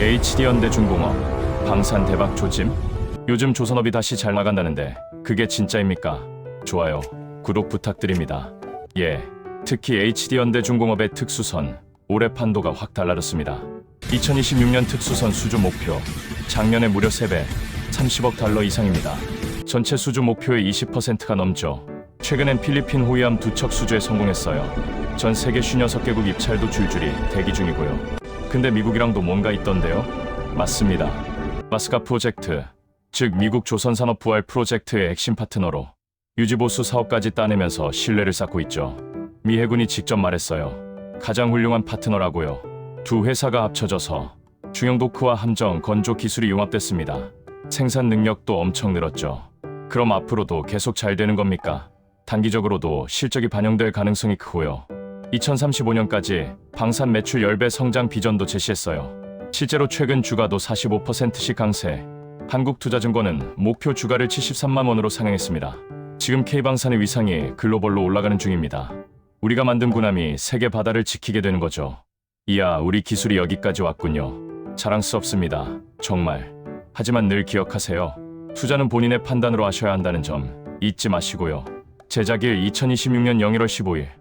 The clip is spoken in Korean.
HD현대 중공업 방산 대박 조짐? 요즘 조선업이 다시 잘 나간다는데 그게 진짜입니까? 좋아요. 구독 부탁드립니다. 예. 특히 HD현대 중공업의 특수선 올해 판도가 확 달라졌습니다. 2026년 특수선 수주 목표 작년에 무려 3배 30억 달러 이상입니다. 전체 수주 목표의 20%가 넘죠. 최근엔 필리핀 호위함 두 척 수주에 성공했어요. 전 세계 56개국 입찰도 줄줄이 대기 중이고요. 근데 미국이랑도 뭔가 있던데요? 맞습니다. 마스카 프로젝트, 즉 미국 조선산업 부활 프로젝트의 핵심 파트너로 유지보수 사업까지 따내면서 신뢰를 쌓고 있죠. 미 해군이 직접 말했어요. 가장 훌륭한 파트너라고요. 두 회사가 합쳐져서 중형 도크와 함정, 건조 기술이 융합됐습니다. 생산 능력도 엄청 늘었죠. 그럼 앞으로도 계속 잘 되는 겁니까? 단기적으로도 실적이 반영될 가능성이 크고요. 2035년까지 방산 매출 10배 성장 비전도 제시했어요. 실제로 최근 주가도 45%씩 강세. 한국투자증권은 목표 주가를 73만 원으로 상향했습니다. 지금 K방산의 위상이 글로벌로 올라가는 중입니다. 우리가 만든 군함이 세계 바다를 지키게 되는 거죠. 이야, 우리 기술이 여기까지 왔군요. 자랑스럽습니다. 정말. 하지만 늘 기억하세요. 투자는 본인의 판단으로 하셔야 한다는 점 잊지 마시고요. 제작일 2026년 01월 15일